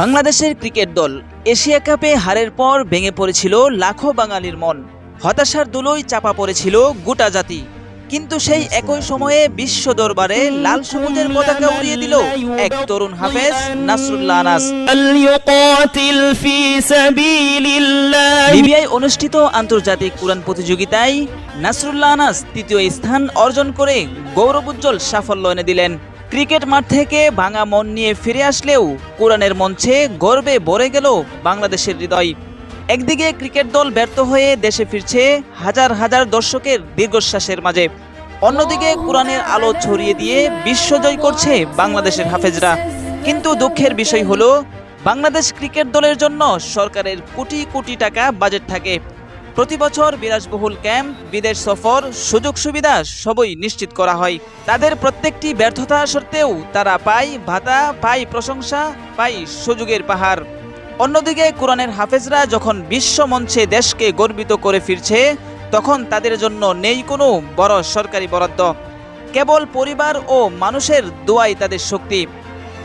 বাংলাদেশের ক্রিকেট দল এশিয়া কাপে হারের পর ভেঙে পড়েছিল লাখো বাঙালির মন। হতাশার দুলোই চাপা পড়েছিল গোটা জাতি। কিন্তু সেই একই সময়ে বিশ্ব দরবারে লাল সবুজের পতাকা উড়িয়ে দিল এক তরুণ হাফেজ নাসরুল্লাহ অনুষ্ঠিত আন্তর্জাতিক কোরআন প্রতিযোগিতায় নাসরুল্লাহ আনাস তৃতীয় স্থান অর্জন করে গৌরব উজ্জ্বল সাফল্য এনে দিলেন। ক্রিকেট মাঠ থেকে ভাঙা মন নিয়ে ফিরে আসলেও কোরআনের মঞ্চে গর্বে ভরে গেল বাংলাদেশের হৃদয়। একদিকে ক্রিকেট দল ব্যর্থ হয়ে দেশে ফিরছে হাজার হাজার দর্শকের দীর্ঘশ্বাসের মাঝে। অন্যদিকে কোরআনের আলো ছড়িয়ে দিয়ে বিশ্বজয় করছে বাংলাদেশের হাফেজরা। কিন্তু দুঃখের বিষয় হলো, বাংলাদেশ ক্রিকেট দলের জন্য সরকারের কোটি কোটি টাকা বাজেট থাকে। প্রতি বছর বিলাসবহুল ক্যাম্প, বিদেশ সফর, সুযোগ সুবিধা সবই নিশ্চিত করা হয়। তাদের প্রত্যেকটি ব্যর্থতা সত্ত্বেও তারা পায় ভাতা, পায় প্রশংসা, পায় সুযোগের পাহাড়। অন্যদিকে কোরআনের হাফেজরা যখন বিশ্ব মঞ্চে দেশকে গর্বিত করে ফিরছে, তখন তাদের জন্য নেই কোনো বড় সরকারি বরাদ্দ। কেবল পরিবার ও মানুষের দোয়াই তাদের শক্তি।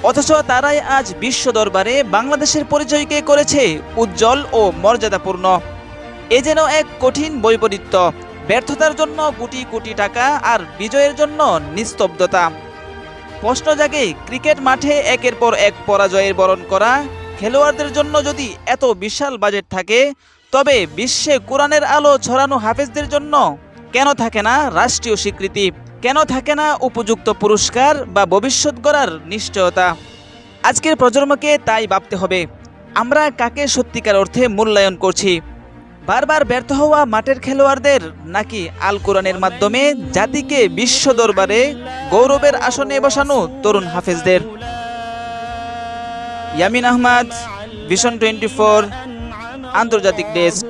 অথচ তারাই আজ বিশ্ব দরবারে বাংলাদেশের পরিচয়কে করেছে উজ্জ্বল ও মর্যাদাপূর্ণ। এ যেন এক কঠিন বৈপরীত্য। ব্যর্থতার জন্য কোটি কোটি টাকা আর বিজয়ের জন্য নিস্তব্ধতা। প্রশ্ন জাগে, ক্রিকেট মাঠে একের পর এক পরাজয়ের বরণ করা খেলোয়াড়দের জন্য যদি এত বিশাল বাজেট থাকে, তবে বিশ্বে কোরআনের আলো ছড়ানো হাফেজদের জন্য কেন থাকে না রাষ্ট্রীয় স্বীকৃতি? কেন থাকে না উপযুক্ত পুরস্কার বা ভবিষ্যৎ গড়ার নিশ্চয়তা? আজকের প্রজন্মকে তাই ভাবতে হবে, আমরা কাকে সত্যিকার অর্থে মূল্যায়ন করছি? বারবার ব্যর্থ হওয়া মাঠের খেলোয়াড়দের নাকি আল কোরআনের মাধ্যমে জাতিকে বিশ্ব দরবারে গৌরবের আসনে বসানো তরুণ হাফেজদের। Yamin Ahmad, vision twenty four, আন্তর্জাতিক ডেস্ক।